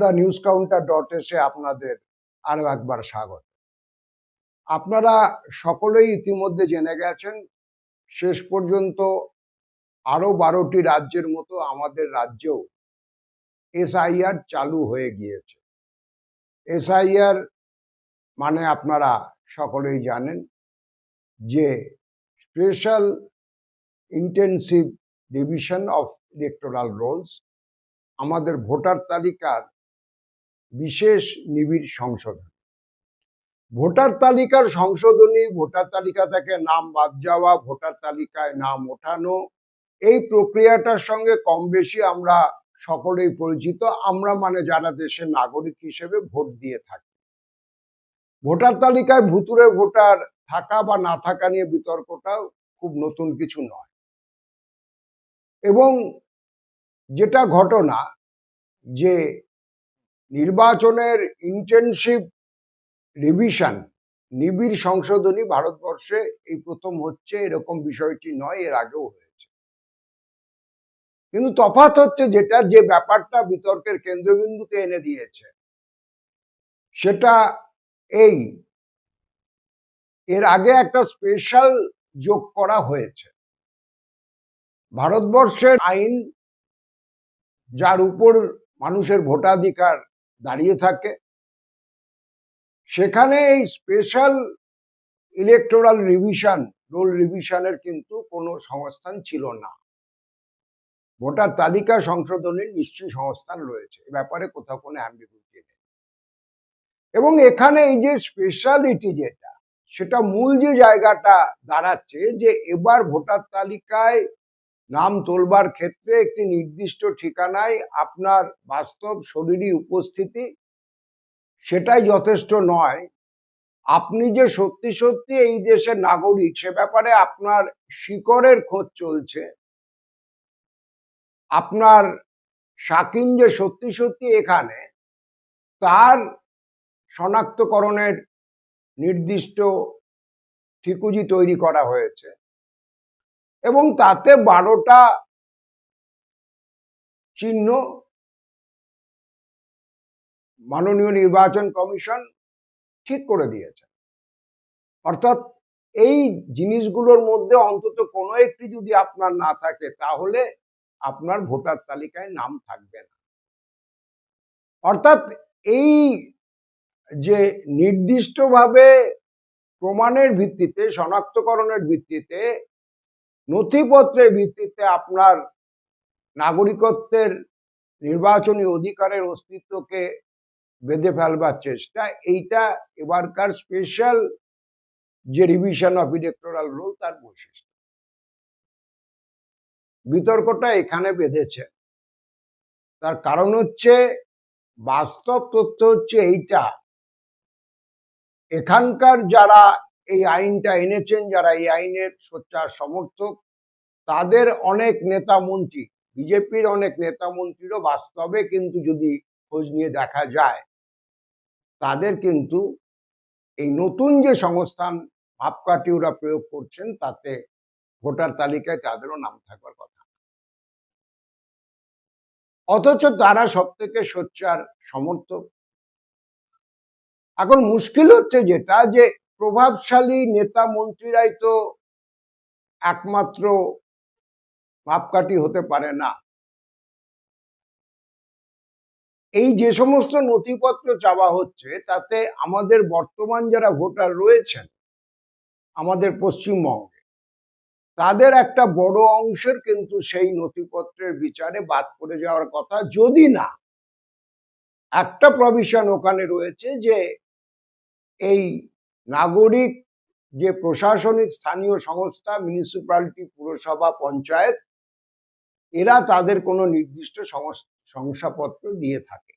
The news counter dot এসে আপনাদের আরও একবার স্বাগত। আপনারা সকলেই ইতিমধ্যে জেনে গেছেন, শেষ পর্যন্ত আরও বারোটি রাজ্যের মতো আমাদের রাজ্যেও এসআইআর চালু হয়ে গিয়েছে। এসআইআর মানে আপনারা সকলেই জানেন যে special intensive division of electoral rolls আমাদের ভোটার তালিকার বিশেষ নিবিড় সংশোধন। ভোটার তালিকার সংশোধনী, ভোটার তালিকা থেকে নাম বাদ যাওয়া, ভোটার তালিকায় নাম ওঠানো, এই প্রক্রিয়াটার সঙ্গে কম বেশি আমরা সকলেই পরিচিত। আমরা মানে যারা দেশের নাগরিক হিসেবে ভোট দিয়ে থাকি। ভোটার তালিকায় ভুতুরে ভোটার থাকা বা না থাকা নিয়ে বিতর্কটাও খুব নতুন কিছু নয়। এবং যেটা ঘটনা যে নির্বাচনের ইন্টেনসিভ রিভিশন নিবিড় সংশোধনী ভারতবর্ষে এই প্রথম হচ্ছে এরকম বিষয়টি নয়, এর আগেও হয়েছে। কিন্তু তফাৎ হচ্ছে যেটা, যে ব্যাপারটা বিতর্কের কেন্দ্রবিন্দুতে এনে দিয়েছে, সেটা এই, এর আগে একটা স্পেশাল যোগ করা হয়েছে। ভারতবর্ষের আইন, যার উপর মানুষের ভোটাধিকার দাঁড়িয়ে থাকে। সেখানে এই স্পেশাল ইলেকটোরাল রিভিশন রোল রিভিশনের কিন্তু কোনো সংস্থান ছিল না। ভোটার তালিকা সংশোধনের নিশ্চয়ই সংস্থান রয়েছে, এ ব্যাপারে কোথাও কোনো অ্যাম্বিগুইটি নেই। এবং এখানে এই যে স্পেশালিটি যেটা, সেটা মূল যে জায়গাটা দাঁড়াচ্ছে যে এবার ভোটার তালিকায় নাম তোলবার ক্ষেত্রে একটি নির্দিষ্ট ঠিকানায় আপনার বাস্তব শরীরী উপস্থিতি সেটাই যথেষ্ট নয়। আপনি যে সত্যি সত্যি এই দেশের নাগরিক সে ব্যাপারে আপনার শিকড়ের খোঁজ চলছে। আপনার শাকিন যে সত্যি সত্যি এখানে, তার শনাক্তকরণের নির্দিষ্ট ঠিকুজি তৈরি করা হয়েছে। এবং তাতে বারোটা চিহ্ন মাননীয় নির্বাচন কমিশন ঠিক করে দিয়েছে। অর্থাৎ এই জিনিসগুলোর মধ্যে অন্তত কোনো একটি যদি আপনার না থাকে, তাহলে আপনার ভোটার তালিকায় নাম থাকবে না। অর্থাৎ এই যে নির্দিষ্টভাবে প্রমাণের ভিত্তিতে, শনাক্তকরণের ভিত্তিতে নথিপত্রের ভিত্তিতে আপনার নাগরিকত্বের নির্বাচনী অধিকারের অস্তিত্বকে বেঁধে ফেলবার চেষ্টা। এইটা এবারকার স্পেশাল যে রিভিশন অফ ইলেকটোরাল রুল তার বৈশিষ্ট্য। বিতর্কটা এখানে বেঁধেছে। তার কারণ হচ্ছে, বাস্তব তথ্য হচ্ছে এইটা। এখানকার যারা এই আইনটা এনেছেন যারা এই আইনের সোচ্চার সমর্থক, তাদের অনেক নেতা মন্ত্রী, বিজেপির অনেক নেতা মন্ত্রীরও বাস্তবে কিন্তু যদি খোঁজ নিয়ে দেখা যায়, তাদের কিন্তু এই নতুন যে সংস্থান মাপকাঠি ওরা প্রয়োগ করছেন, তাতে ভোটার তালিকায় তাদেরও নাম থাকার কথা। অথচ তারা সব থেকে সোচ্চার সমর্থক। এখন মুশকিল হচ্ছে যেটা যে প্রভাবশালী নেতা মন্ত্রীরাই তো একমাত্র মাপকাঠি হতে পারে না। এই যে সমস্ত নথিপত্র চাওয়া হচ্ছে, তাতে আমাদের বর্তমান যারা ভোটার রয়েছেন, আমাদের পশ্চিমবঙ্গে, তাদের একটা বড় অংশের কিন্তু সেই নথিপত্রের বিচারে বাদ পড়ে যাওয়ার কথা যদি না, একটা প্রভিশন ওখানে রয়েছে যে এই নাগরিক যে প্রশাসনিক স্থানীয় সংস্থা, মিউনিসিপ্যালিটি, পুরসভা, পঞ্চায়েত, এরা তাদের কোনো নির্দিষ্ট শংসাপত্র দিয়ে থাকে।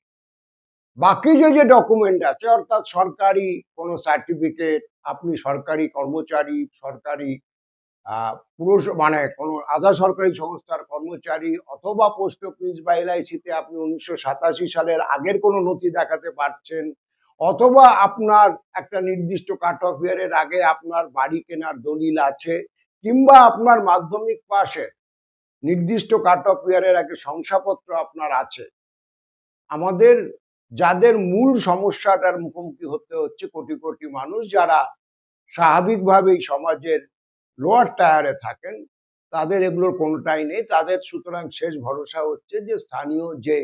বাকি যে যে ডকুমেন্ট আছে, অর্থাৎ সরকারি কোনো সার্টিফিকেট আপনি সরকারি কর্মচারী, সরকারি পুরুষ মানে কোনো আধা সরকারি সংস্থার কর্মচারী অথবা পোস্ট অফিস বা এলআইসিতে আপনি উনিশশো সাতাশি সালের আগের কোনো নথি দেখাতে পারছেন অথবা আপনার একটা নির্দিষ্ট কাট অফ ইয়ারের আগে আপনার বাড়ি কেনার দলিল আছে, কিংবা আপনার মাধ্যমিক পাশে নির্দিষ্ট কাট অফ ইয়ারের আগে শংসাপত্র আপনার আছে। আমাদের, যাদের মূল সমস্যাটার মুখোমুখি হতে হচ্ছে কোটি কোটি মানুষ যারা স্বাভাবিকভাবেই সমাজের লোয়ার টায়ারে থাকেন, তাদের এগুলোর কোনোটাই নেই। তাদের সুতরাং শেষ ভরসা হচ্ছে যে স্থানীয় যে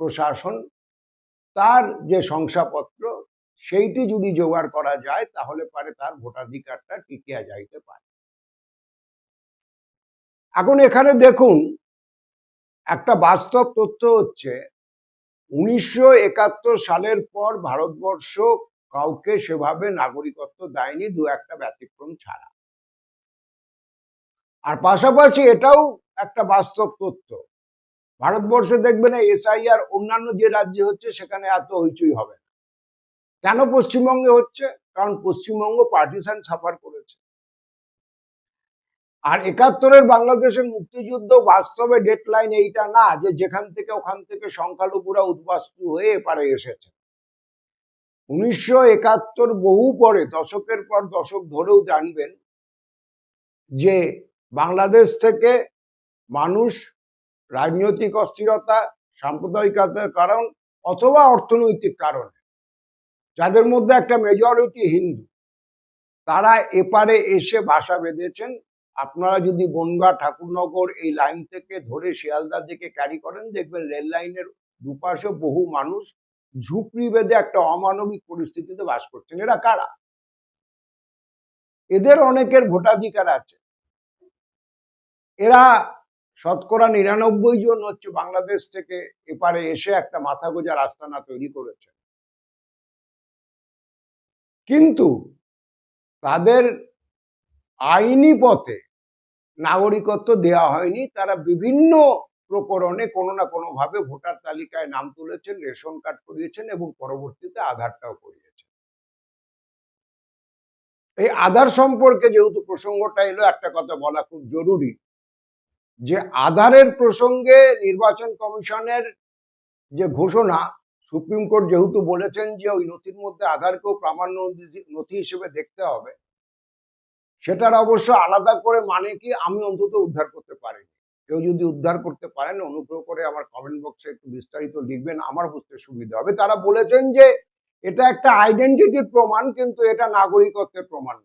প্রশাসন তার যে শংসাপত্র, সেইটি যদি জোগাড় করা যায়, তাহলে পারে তার ভোটাধিকারটা টিকিয়া যাইতে পারে। এখন এখানে দেখুন, একটা বাস্তব তথ্য হচ্ছে, উনিশশো একাত্তর সালের পর ভারতবর্ষ কাউকে সেভাবে নাগরিকত্ব দেয়নি, দু একটা ব্যতিক্রম ছাড়া। আর পাশাপাশি এটাও একটা বাস্তব তথ্য। ভারতবর্ষে দেখবেন এসআইআর অন্যান্য যে রাজ্যে হচ্ছে, সেখানে এত হইচই হবে। কেন পশ্চিমবঙ্গে হচ্ছে? কারণ পশ্চিমবঙ্গ পার্টিসান সাফার করেছে। আর একাত্তরের বাংলাদেশের মুক্তিযুদ্ধ বাস্তবে ডেডলাইন এইটা না, যে যেখান থেকে ওখান থেকে সংখ্যালঘুরা উদ্বাস্তু হয়ে এপারে এসেছে। উনিশশো একাত্তর বহু পরে, দশকের পর দশক ধরেও জানবেন যে বাংলাদেশ থেকে মানুষ রাজনৈতিক অস্থিরতা, সাম্প্রদায়িকতার কারণ অথবা অর্থনৈতিক কারণে। যাদের মধ্যে একটা মেজরিটি হিন্দু, তারা এপারে এসে বাসা বেঁধেছেন। আপনারা যদি বনগা ঠাকুরনগর এই লাইন থেকে ধরে শিয়ালদার দিকে ক্যারি করেন, দেখবেন রেল লাইনের দুপাশে বহু মানুষ ঝুপড়ি বেঁধে একটা অমানবিক পরিস্থিতিতে বাস করছেন। এরা কারা? এদের অনেকের ভোটাধিকার আছে। এরা শতকরা নিরানব্বই জন হচ্ছে বাংলাদেশ থেকে এপারে এসে একটা মাথা গোজার আস্তানা তৈরি করেছে। কিন্তু তাদের আইনি পথে নাগরিকত্ব দেওয়া হয়নি, তারা বিভিন্ন প্রকরণে কোনো না কোনো ভাবে ভোটার তালিকায় নাম তুলেছেন, রেশন কার্ড করিয়েছেন এবং পরবর্তীতে আধারটাও করিয়েছেন। এই আধার সম্পর্কে যেহেতু প্রসঙ্গটা এলো, একটা কথা বলা খুব জরুরি। যে আধারের প্রসঙ্গে নির্বাচন কমিশনের যে ঘোষণা, সুপ্রিম কোর্ট যেহেতু বলেছেন যে ওই নথির মধ্যে আধারকেও প্রামাণ্য নথি- হিসেবে দেখতে হবে, সেটার অবশ্য আলাদা করে মানে কি আমি অন্তত উদ্ধার করতে পারিনি কেউ যদি উদ্ধার করতে পারেন, অনুগ্রহ করে আমার কমেন্ট বক্সে একটু বিস্তারিত লিখবেন, আমার বুঝতে সুবিধা হবে তারা বলেছেন যে এটা একটা আইডেন্টিটির প্রমাণ, কিন্তু এটা নাগরিকত্বের প্রমাণ।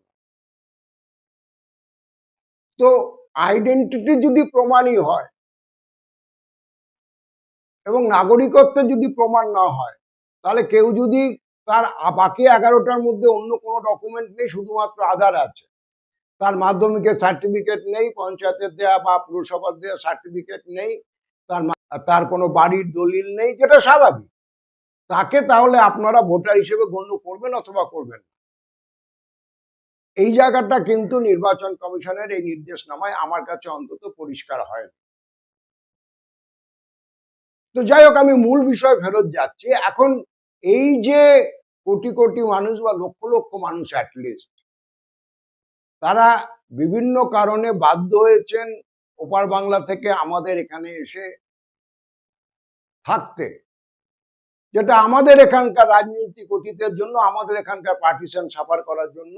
তো আইডেন্টিটি যদি প্রমাণই হয়, এবং নাগরিকত্ব যদি প্রমাণ না হয়, তাহলে কেউ যদি তার বাকি এগারোটার মধ্যে অন্য কোনো ডকুমেন্ট নেই, শুধুমাত্র আধার আছে তার মাধ্যমিকের সার্টিফিকেট নেই, পঞ্চায়েতের দেয়া বা পুরসভার দেওয়া সার্টিফিকেট নেই, তার তার কোনো বাড়ির দলিল নেই, যেটা স্বাভাবিক তাকে তাহলে আপনারা ভোটার হিসেবে গণ্য করবেন অথবা করবেন। এই জায়গাটা কিন্তু নির্বাচন কমিশনের এই নির্দেশনামায় আমার কাছে অন্তত পরিষ্কার হয়। তো যাই হোক, আমি মূল বিষয় ফেরত যাচ্ছি এখন এই যে কোটি কোটি মানুষ বা লক্ষ লক্ষ মানুষ অ্যাটলিস্ট তারা বিভিন্ন কারণে বাধ্য হয়েছেন ওপার বাংলা থেকে আমাদের এখানে এসে থাকতে যেটা আমাদের এখানকার রাজনৈতিক অতীতের জন্য, আমাদের এখানকার পার্টিশন সাফার করার জন্য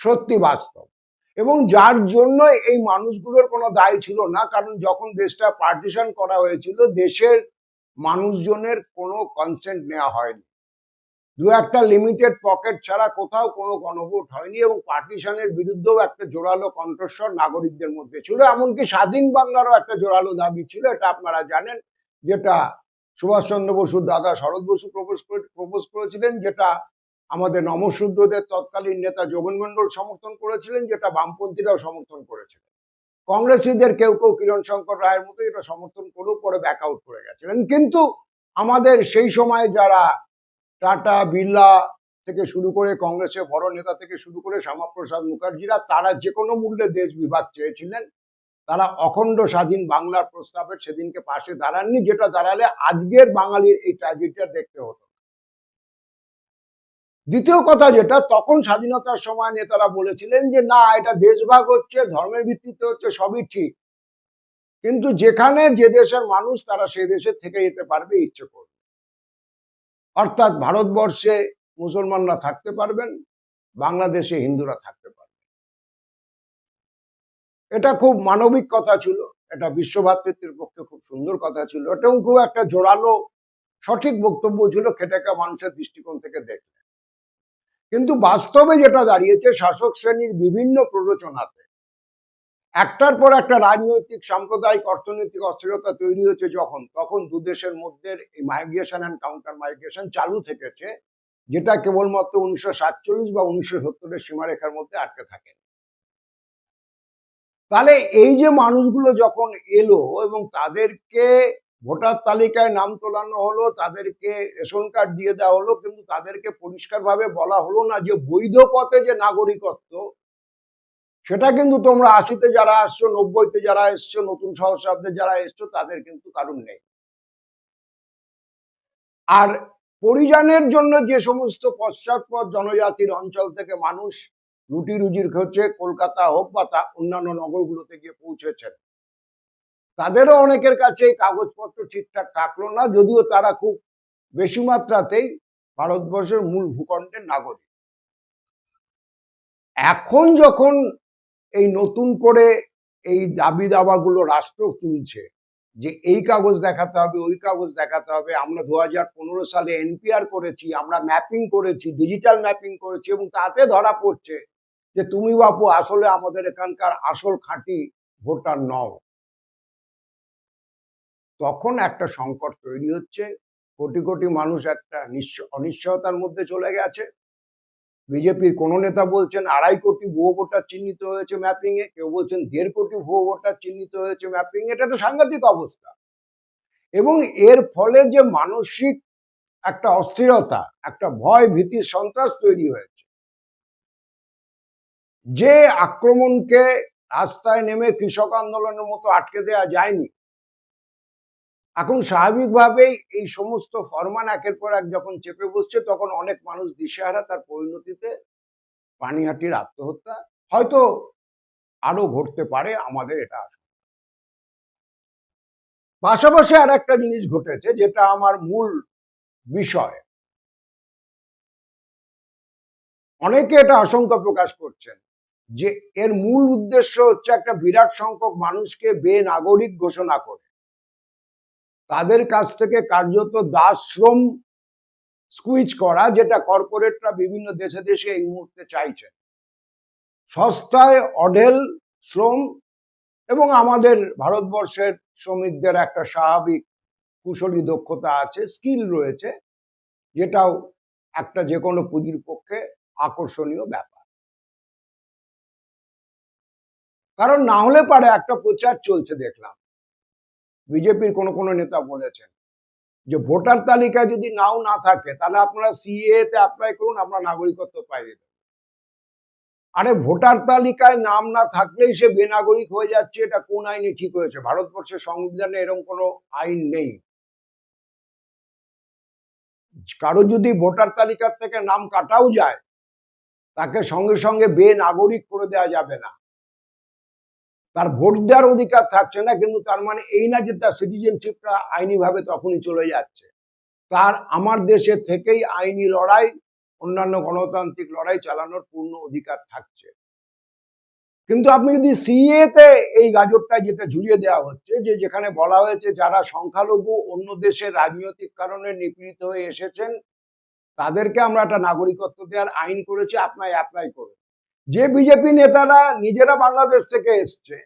সত্যি বাস্তব। এবং যার জন্য এই মানুষগুলোর কোনো দায় ছিল না, কারণ যখন দেশটা পার্টিশন করা হয়েছিল, দেশের মানুষজনের কোনো কনসেন্ট নেওয়া হয়নি। দু একটা লিমিটেড পকেট ছাড়া কোথাও কোনো গণভোট হয়নি এবং পার্টিশনের বিরুদ্ধেও একটা জোরালো কণ্ঠস্বর নাগরিকদের মধ্যে ছিল। এমনকি স্বাধীন বাংলারও একটা জোরালো দাবি ছিল, এটা আপনারা জানেন, যেটা সুভাষচন্দ্র বসুর দাদা শরৎ বসু প্রপোজ প্রপোজ করেছিলেন, যেটা আমাদের নমশূদ্রদের তৎকালীন নেতা যোগন মন্ডল সমর্থন করেছিলেন, যেটা বামপন্থীরাও সমর্থন করেছিলেন। কংগ্রেসীদের কেউ কেউ কিরণ শঙ্কর রায়ের মতো এটা সমর্থন করেও পরে ব্যাক আউট করে গেছিলেন। কিন্তু আমাদের সেই সময় যারা টাটা, বিড়লা থেকে শুরু করে কংগ্রেসের বড় নেতা থেকে শুরু করে শ্যামাপ্রসাদ মুখার্জিরা, তারা যে কোনো মূল্যে দেশ বিভাগ চেয়েছিলেন। তারা অখণ্ড স্বাধীন বাংলার প্রস্তাবের সেদিনকে পাশে দাঁড়াননি, যেটা দাঁড়ালে আজকের বাঙালির এই ট্র্যাজেডিটা দেখতে হতো। দ্বিতীয় কথা যেটা, তখন স্বাধীনতার সময় নেতারা বলেছিলেন যে, না, এটা দেশভাগ হচ্ছে, ধর্মের ভিত্তিতে হচ্ছে, সবই ঠিক। কিন্তু যেখানে যে দেশের মানুষ, তারা সে দেশে থেকে যেতে পারবে, ইচ্ছে করবে। অর্থাৎ ভারতবর্ষে মুসলমানরা থাকতে পারবেন, বাংলাদেশে হিন্দুরা থাকতে পারবেন। এটা খুব মানবিক কথা ছিল, এটা বিশ্বভাতৃত্বের পক্ষে খুব সুন্দর কথা ছিল, এটাও খুব একটা জোরালো, সঠিক বক্তব্য ছিল খেটেকা মানুষের দৃষ্টিকোণ থেকে দেখলে। কিন্তু বাস্তবে যেটা দাঁড়িয়েছে, শাসক শ্রেণির বিভিন্ন প্ররোচনাতে। একটার পর একটা রাজনৈতিক, সাম্প্রদায়িক, অর্থনৈতিক অস্থিরতা তৈরি হয়েছে যখন, তখন দু দেশের মধ্যে এই মাইগ্রেশন অ্যান্ড কাউন্টার মাইগ্রেশন চালু থেকেছে, যেটা কেবলমাত্র উনিশশো সাতচল্লিশ বা উনিশশো সত্তরের সীমারেখার মধ্যে আটকে থাকে। তাহলে এই যে মানুষগুলো যখন এলো এবং তাদেরকে ভোটার তালিকায় নাম তোলানো হলো, তাদেরকে রেশন কার্ড দিয়ে দেওয়া হলো, কিন্তু তাদেরকে পরিষ্কারভাবে বলা হলো না যে বৈধ পথে যে নাগরিকত্ব, সেটা কিন্তু তোমরা আশিতে যারা আসছো, নব্বইতে যারা এসছো, নতুন সহস্রাব্দে যারা এসছো, তাদের কিন্তু কারণ নেই। আর পরিযানের জন্য যে সমস্ত পশ্চাৎপদ জনজাতির অঞ্চল থেকে মানুষ রুটি রুজির খোঁজে, কলকাতা হোক বা তা অন্যান্য নগরগুলোতে গিয়ে পৌঁছেছেন তাদেরও অনেকের কাছে এই কাগজপত্র ঠিকঠাক থাকল না, যদিও তারা খুব বেশি মাত্রাতেই ভারতবর্ষের মূল ভূখণ্ডের নাগরিক। এখন যখন এই নতুন করে এই দাবি দাবাগুলো রাষ্ট্র তুলছে যে এই কাগজ দেখাতে হবে, ওই কাগজ দেখাতে হবে, আমরা দু হাজার পনেরো সালে এনপিআর করেছি, আমরা ম্যাপিং করেছি, ডিজিটাল ম্যাপিং করেছি এবং তাতে ধরা পড়ছে যে তুমি বাপু আসলে আমাদের এখানকার আসল খাঁটি ভোটার নও। তখন একটা সংকট তৈরি হচ্ছে। কোটি কোটি মানুষ একটা নিশ্চ- অনিশ্চয়তার মধ্যে চলে গেছে। বিজেপির কোন নেতা বলছেন আড়াই কোটি ভুয়ো ভোটার চিহ্নিত হয়েছে ম্যাপিং এ। কেউ বলছেন দেড় কোটি ভুয়ো ভোটার চিহ্নিত হয়েছে ম্যাপিং এটা একটা সাংঘাতিক অবস্থা। এবং এর ফলে যে মানসিক একটা অস্থিরতা, একটা ভয় ভীতি সন্ত্রাস তৈরি হয়েছে। যে আক্রমণকে রাস্তায় নেমে কৃষক আন্দোলনের মতো আটকে দেওয়া যায়নি এখন স্বাভাবিকভাবেই এই সমস্ত ফরমান একের পর এক যখন চেপে বসছে, তখন অনেক মানুষ দিশেহারা তার পরিণতিতে পানিহাটির আত্মহত্যা হয়তো আরও ঘটতে পারে, আমাদের এটা। পাশাপাশি আর একটা জিনিস ঘটেছে, যেটা আমার মূল বিষয় অনেকে এটা আশঙ্কা প্রকাশ করছেন যে এর মূল উদ্দেশ্য হচ্ছে একটা বিরাট সংখ্যক মানুষকে বেনাগরিক ঘোষণা করে তাদের কাছ থেকে কার্যত দাস শ্রম স্কুইচ করা যেটা কর্পোরেটরা বিভিন্ন দেশে দেশে এই মুহূর্তে চাইছে। সস্তায় অঢেল শ্রম এবং আমাদের ভারতবর্ষের শ্রমিকদের একটা স্বাভাবিক কুশলী দক্ষতা আছে স্কিল রয়েছে, যেটাও একটা যে কোনো পুঁজির পক্ষে আকর্ষণীয় ব্যাপার। কারণ না হলে পারে একটা প্রচার চলছে দেখলাম। বিজেপির কোনো কোনো নেতা বলেছেন যে ভোটার তালিকায় যদি নাও না থাকে, তাহলে আপনারা সিএ তে অ্যাপ্লাই করুন আপনার নাগরিকত্ব পাইয়ে দেবেন আরে ভোটার তালিকায় নাম না থাকলেই সে বেনাগরিক হয়ে যাচ্ছে, এটা কোন আইনে ঠিক হয়েছে? ভারতবর্ষের সংবিধানে এরকম কোনো আইন নেই। কারও যদি ভোটার তালিকার থেকে নাম কাটাও যায়, তাকে সঙ্গে সঙ্গে বেনাগরিক করে দেওয়া যাবে না। তার ভোট দেওয়ার অধিকার থাকছে না, কিন্তু তার মানে এই না যে তার সিটিজেনশিপটা আইনিভাবে তখনই চলে যাচ্ছে। তার আমার দেশে থেকেই আইনি লড়াই, অন্যান্য গণতান্ত্রিক লড়াই চালানোর পূর্ণ অধিকার থাকছে। কিন্তু আপনি যদি সিএ তে এই গাজরটা যেটা ঝুলিয়ে দেওয়া হচ্ছে, যে যেখানে বলা হয়েছে যারা সংখ্যালঘু অন্য দেশের রাজনৈতিক কারণে নিপীড়িত হয়ে এসেছেন, তাদেরকে আমরা একটা নাগরিকত্ব দেওয়ার আইন করেছি আপনার অ্যাপ্লাই করুন। যে বিজেপি নেতারা নিজেরা বাংলাদেশ থেকে এসছে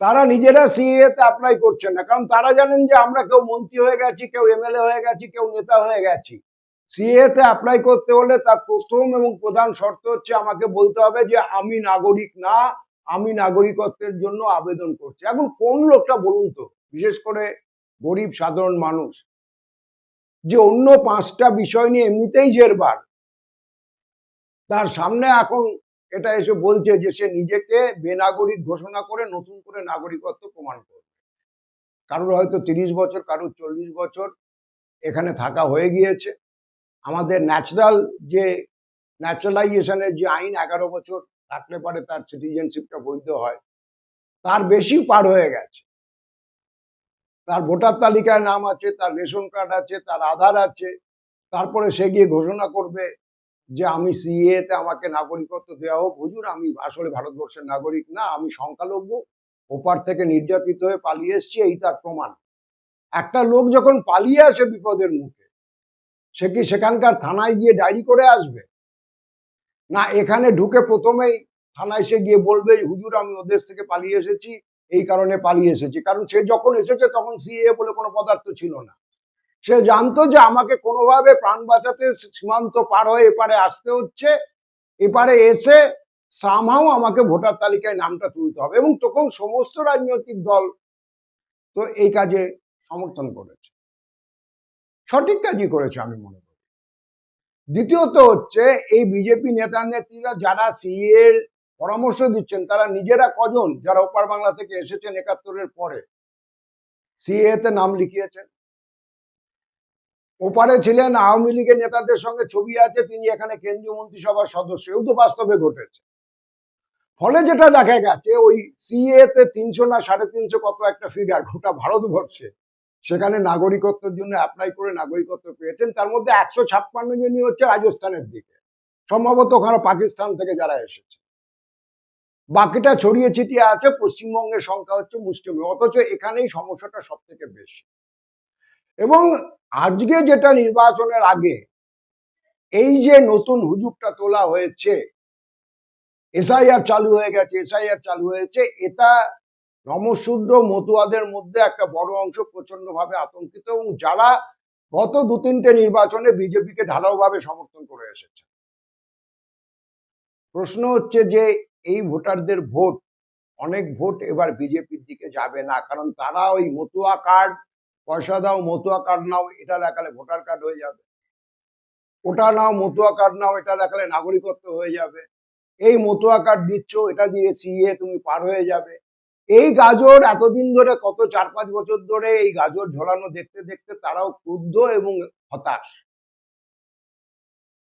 তারা নিজেরা সিএ তে অ্যাপ্লাই করছেন না। কারণ তারা জানেন যে আমরা কেউ মন্ত্রী হয়ে গেছি, কেউ এমএলএ হয়ে গেছি, কেউ নেতা হয়ে গেছি। সিএ তে অ্যাপ্লাই করতে হলে তার প্রথম এবং প্রধান শর্ত হচ্ছে আমাকে বলতে হবে যে আমি নাগরিক না, আমি নাগরিকত্বের জন্য আবেদন করছি। এখন কোন লোকটা বলুন তো? বিশেষ করে গরিব, সাধারণ মানুষ। যে অন্য পাঁচটা বিষয় নিয়ে এমনিতেই জেরবার। তার সামনে এখন এটা এসে বলছে যে সে নিজেকে বেনাগরিক ঘোষণা করে নতুন করে নাগরিকত্ব প্রমাণ করবে। কারোর হয়তো তিরিশ বছর, কারোর চল্লিশ বছর এখানে থাকা হয়ে গিয়েছে। আমাদের ন্যাচারাল যে ন্যাচারালাইজেশনের যে আইন এগারো বছর থাকলে পারে তার সিটিজেনশিপটা বৈধ হয়, তার বেশি পার হয়ে গেছে। তার ভোটার তালিকায় নাম আছে, তার রেশন কার্ড আছে, তার আধার আছে, তারপরে সে গিয়ে ঘোষণা করবে যে আমি সিএ তে আমাকে নাগরিকত্ব দেওয়া হোক, হুজুর, আমি আসলে ভারতবর্ষের নাগরিক না, আমি সংখ্যালঘু, ওপার থেকে নির্যাতিত হয়ে পালিয়ে এসেছি, এই তার প্রমাণ। একটা লোক যখন পালিয়ে আসে বিপদের মুখে, সে কি সেখানকার থানায় গিয়ে ডায়েরি করে আসবে? না, এখানে ঢুকে প্রথমেই থানায় সে গিয়ে বলবে, হুজুর, আমি ওদেশ থেকে পালিয়ে এসেছি, এই কারণে পালিয়ে এসেছি। কারণ সে যখন এসেছে তখন সিএ বলে কোনো পদার্থ ছিল না। সে জানতো যে আমাকে কোনোভাবে প্রাণ বাঁচাতে সীমান্ত পার হয়ে এপারে আসতে হচ্ছে। এপারে এসে সামহাও আমাকে ভোটার তালিকায় নামটা তুলতে হবে এবং তখন সমস্ত রাজনৈতিক দল তো এই কাজে সমর্থন করেছে। সঠিক কাজই করেছে আমি মনে করি। দ্বিতীয়ত হচ্ছে এই বিজেপি নেতা নেত্রীরা যারা এর পরামর্শ দিচ্ছেন, তারা নিজেরা কজন যারা ওপার বাংলা থেকে এসেছেন একাত্তরের পরে? সিএ তে নাম লিখিয়েছেন। ওপারে ছিলেন আওয়ামী লীগের নেতাদের সঙ্গে ছবি আছে, তিনি এখানে কেন্দ্রীয় মন্ত্রিসভার সদস্য এও তো বাস্তবে ঘটেছে। ফলে যেটা দেখা গেছে, ওই সিএ তে তিনশো না সাড়ে তিনশো কত একটা ফিগার গোটা ভারতবর্ষে, সেখানে নাগরিকত্বের জন্য অ্যাপ্লাই করে নাগরিকত্ব পেয়েছেন, তার মধ্যে একশো ছাপ্পান্ন জনই হচ্ছে রাজস্থানের দিকে। সম্ভবত ওখানে পাকিস্তান থেকে যারা এসেছে। বাকিটা ছড়িয়ে ছিটিয়ে আছে, পশ্চিমবঙ্গের সংখ্যা হচ্ছে মুসলিম, অথচ এখানেই সমস্যাটা সব থেকে বেশি। এবং আজকে যেটা নির্বাচনের আগে এই যে নতুন হুজুগটা তোলা হয়েছে, এসআইআর চালু হয়ে গেছে, এসআইআর চালু হয়েছে, এটা নমশূদ্র মতুয়াদের মধ্যে একটা বড় অংশ প্রচণ্ড ভাবে আতঙ্কিত এবং যারা গত দু তিনটে নির্বাচনে বিজেপিকে ঢালাওভাবে সমর্থন করে এসেছে। প্রশ্ন হচ্ছে যে এই ভোটারদের ভোট, অনেক ভোট এবার বিজেপির দিকে যাবে না, কারণ তারা ওই মতুয়া কার্ড পয়সা দাও, মতুয়া কার্ড নাও, এটা দেখালে ভোটার কার্ড হয়ে যাবে। ওটা নাও, মতুয়া কার্ড নাও, এটা দেখালে নাগরিকত্ব হয়ে যাবে। এই মতুয়া কার্ড দিচ্ছ, এটা দিয়ে সিএ তুমি পার হয়ে যাবে। এই গাজর এতদিন ধরে, কত চার পাঁচ বছর ধরে এই গাজর ঝোলানো দেখতে দেখতে তারাও ক্রুদ্ধ এবং হতাশ।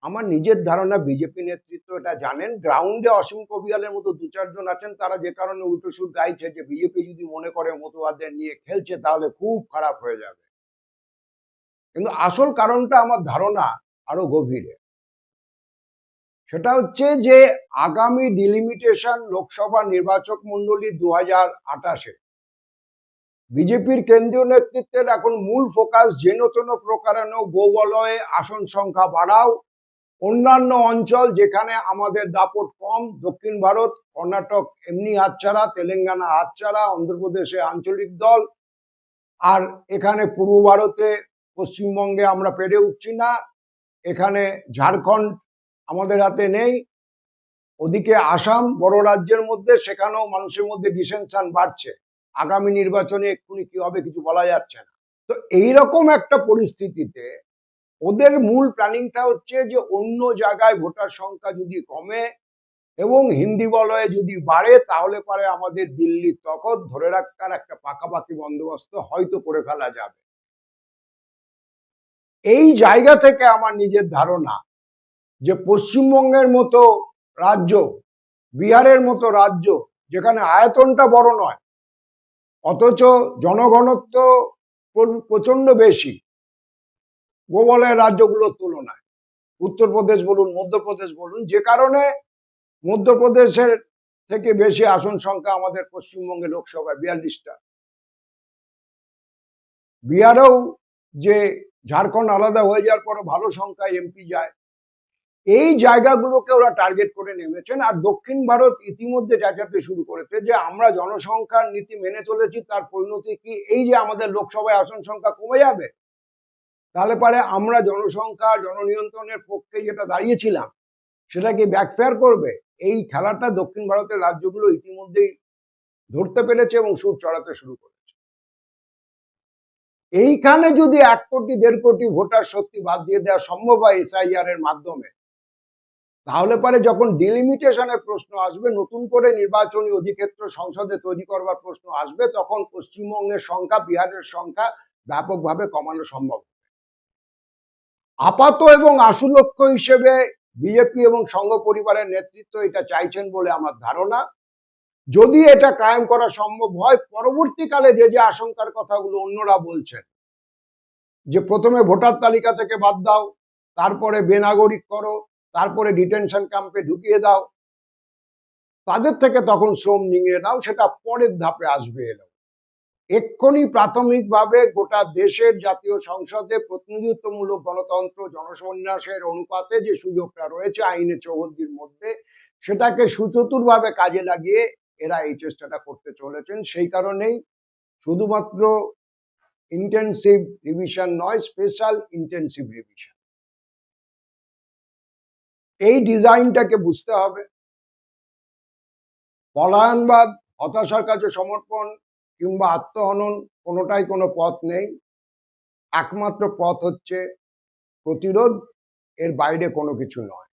আমার নিজের ধারণা, বিজেপি নেতৃত্ব এটা জানেন। গ্রাউন্ডে অসীম কবিয়ালের মতো দু চারজন আছেন, তারা যে কারণে উল্টো সুর গাইছে যে বিজেপি যদি মনে করে মতুয়াদের নিয়ে খেলছে, তাহলে খুব খারাপ হয়ে যাবে। কিন্তু আসল কারণটা আমার ধারণা আরও গভীরে। সেটা হচ্ছে যে আগামী ডিলিমিটেশন লোকসভা নির্বাচক মন্ডলী দু হাজার আঠাশে বিজেপির কেন্দ্রীয় নেতৃত্বের এখন মূল ফোকাস যেন তেন প্রকারেণ গোবলয়ে আসন সংখ্যা বাড়াও অন্যান্য অঞ্চল যেখানে আমাদের দাপট কম, দক্ষিণ ভারত, কর্ণাটক এমনি হাতছাড়া, তেলেঙ্গানা হাতছাড়া, অন্ধ্রপ্রদেশে আঞ্চলিক দল, আর এখানে পূর্ব ভারতে, পশ্চিমবঙ্গে আমরা পেরে উঠছি না। এখানে ঝাড়খণ্ড আমাদের হাতে নেই। ওদিকে আসাম বড় রাজ্যের মধ্যে, সেখানেও মানুষের মধ্যে ডিসেনশন বাড়ছে। আগামী নির্বাচনে এক্ষুনি কি হবে কিছু বলা যাচ্ছে না। তো এইরকম একটা পরিস্থিতিতে ওদের মূল প্ল্যানিংটা হচ্ছে যে অন্য জায়গায় ভোটার সংখ্যা যদি কমে এবং হিন্দি বলয়ে যদি বাড়ে, তাহলে পরে আমাদের দিল্লির তখন ধরে রাখার একটা পাকাপাকি বন্দোবস্ত হয়তো করে ফেলা যাবে। এই জায়গা থেকে আমার নিজের ধারণা যে পশ্চিমবঙ্গের মতো রাজ্য, বিহারের মতো রাজ্য যেখানে আয়তনটা বড় নয়, অথচ জনঘনত্ব প্র- প্রচণ্ড বেশি গোবলের রাজ্যগুলোর তুলনায়। উত্তরপ্রদেশ বলুন, মধ্যপ্রদেশ বলুন, যে কারণে মধ্যপ্রদেশের থেকে বেশি আসন সংখ্যা আমাদের পশ্চিমবঙ্গে লোকসভায় বিয়াল্লিশটা। বিহারেও যে ঝাড়খণ্ড আলাদা হয়ে যাওয়ার পরে ভালো সংখ্যায় এমপি যায়। এই জায়গাগুলোকে ওরা টার্গেট করে নেমেছেন আর দক্ষিণ ভারত ইতিমধ্যে যাচাতে শুরু করেছে যে আমরা জনসংখ্যার নীতি মেনে চলেছি, তার পরিণতি কি? এই যে আমাদের লোকসভায় আসন সংখ্যা কমে যাবে তাহলে পারে আমরা জনসংখ্যা, জননিয়ন্ত্রণের পক্ষে যেটা দাঁড়িয়েছিলাম, সেটা কি ব্যাকফেয়ার করবে? এই খেলাটা দক্ষিণ ভারতের রাজ্যগুলো ইতিমধ্যেই ধরতে পেরেছে এবং সুর চড়াতে শুরু করেছে। এইখানে যদি এক কোটি, দেড় কোটি ভোটার সত্যি বাদ দিয়ে দেওয়া সম্ভব হয় এসআইআর এর মাধ্যমে, তাহলে পরে যখন ডিলিমিটেশনের প্রশ্ন আসবে, নতুন করে নির্বাচনী অধিক্ষেত্র সংসদে তৈরি করবার প্রশ্ন আসবে, তখন পশ্চিমবঙ্গের সংখ্যা, বিহারের সংখ্যা ব্যাপকভাবে কমানো সম্ভব আপাত এবং আশু লক্ষ্য হিসেবে বিজেপি এবং সংঘ পরিবারের নেতৃত্ব এটা চাইছেন বলে আমার ধারণা। যদি এটা কায়েম করা সম্ভব হয়, পরবর্তীকালে যে যে আশঙ্কার কথাগুলো অন্যরা বলছেন, যে প্রথমে ভোটার তালিকা থেকে বাদ দাও, তারপরে বেনাগরিক করো, তারপরে ডিটেনশন ক্যাম্পে ঢুকিয়ে দাও, তাদের থেকে তখন শ্রম নিংড়ে নাও, সেটা পরের ধাপে আসবে এলো এক্ষুনি প্রাথমিকভাবে গোটা দেশের জাতীয় সংসদে প্রতিনিধিত্বমূলক গণতন্ত্র, জনসন্ন্যাসের অনুপাতে যে সুযোগটা রয়েছে, আইনে চৌহদ্দির মধ্যে, সেটাকে সুচতুরভাবে কাজে লাগিয়ে এরা এই চেষ্টাটা করতে চলেছেন। সেই কারণেই শুধুমাত্র ইন্টেন্সিভ রিভিশন নয় স্পেশাল ইন্টেন্সিভ রিভিশন এই ডিজাইনটাকে বুঝতে হবে। পলায়নবাদ, হতাশার কাছে সমর্পণ কিংবা আত্মহনন কোনোটাই কোনো পথ নেই। একমাত্র পথ হচ্ছে প্রতিরোধ, এর বাইরে কোনো কিছু নয়।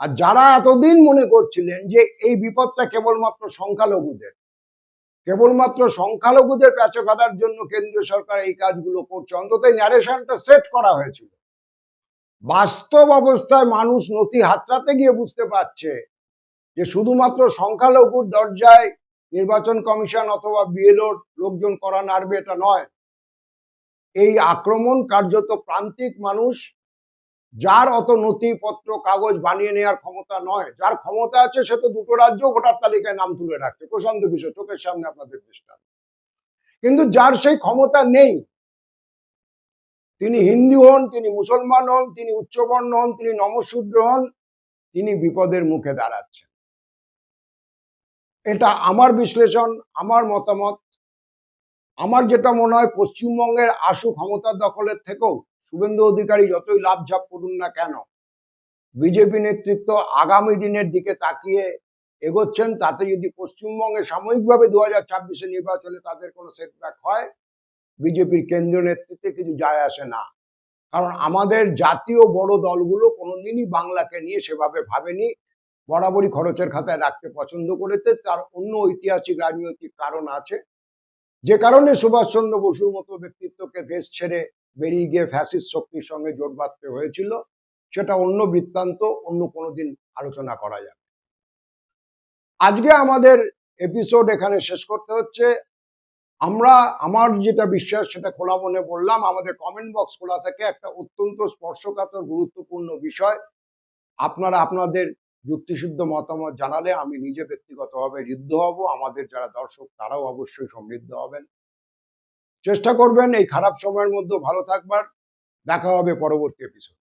আর যারা এতদিন মনে করছিলেন যে এই বিপদটা কেবলমাত্র সংখ্যালঘুদের কেবলমাত্র সংখ্যালঘুদের প্যাচে কাটার জন্য কেন্দ্রীয় সরকার এই কাজগুলো করছে, অন্তত ন্যারেশনটা সেট করা হয়েছিল। বাস্তব অবস্থায় মানুষ নথি হাতড়াতে গিয়ে বুঝতে পারছে যে শুধুমাত্র সংখ্যালঘুর দরজায় নির্বাচন কমিশন অথবা বিএলওর লোকজন করা নাড়বে এটা নয়। এই আক্রমণ কার্যত প্রান্তিক মানুষ, যার অত নথিপত্র, কাগজ বানিয়ে নেওয়ার ক্ষমতা নয়। যার ক্ষমতা আছে, সে তো দুটো রাজ্য ভোটার তালিকায় নাম তুলে রাখছে। প্রশান্ত কিশোর, চোখের সামনে আপনাদের দৃষ্টান্ত। কিন্তু যার সেই ক্ষমতা নেই, তিনি হিন্দু হন, তিনি মুসলমান হন, তিনি উচ্চবর্ণ হন, তিনি নমশূদ্র হন, তিনি বিপদের মুখে দাঁড়াচ্ছেন। এটা আমার বিশ্লেষণ, আমার মতামত। আমার যেটা মনে হয় পশ্চিমবঙ্গের আশু ক্ষমতা দখলের থেকেও শুভেন্দু অধিকারী যতই লাভ ঝাপ করুন না কেন, বিজেপি নেতৃত্ব আগামী দিনের দিকে তাকিয়ে এগোচ্ছেন, তাতে যদি পশ্চিমবঙ্গে সাময়িকভাবে দু হাজার ছাব্বিশে নির্বাচনে তাদের কোনো সেটব্যাক হয়, বিজেপির কেন্দ্রীয় নেতৃত্বে কিছু যায় আসে না। কারণ আমাদের জাতীয় বড় দলগুলো কোনোদিনই বাংলাকে নিয়ে সেভাবে ভাবেনি। বরাবরই খরচের খাতায় রাখতে পছন্দ করেছে। তার অন্য ঐতিহাসিক রাজনৈতিক কারণ আছে। যে কারণে সুভাষচন্দ্র বসুর মতো ব্যক্তিত্বকে দেশ ছেড়ে বেরিয়ে গিয়ে ফ্যাসিস্ট শক্তির সঙ্গে জোট বাঁধতে হয়েছিল, সেটা অন্য বৃত্তান্ত, অন্য কোনোদিন আলোচনা করা যাবে। আজকে আমাদের এপিসোড এখানে শেষ করতে হচ্ছে। আমরা, আমার যেটা বিশ্বাস, সেটা খোলা মনে বললাম। আমাদের কমেন্ট বক্স খোলা থেকে একটা অত্যন্ত স্পর্শকাতর, গুরুত্বপূর্ণ বিষয়। আপনারা, আপনাদের যুক্তিসিদ্ধ মতামত জানালে আমি নিজে ব্যক্তিগতভাবে ঋদ্ধ হব, আমাদের যারা দর্শক তারাও অবশ্যই সমৃদ্ধ হবেন। চেষ্টা করবেন এই খারাপ সময়ের মধ্যে ভালো থাকবার। দেখা হবে পরবর্তী এপিসোড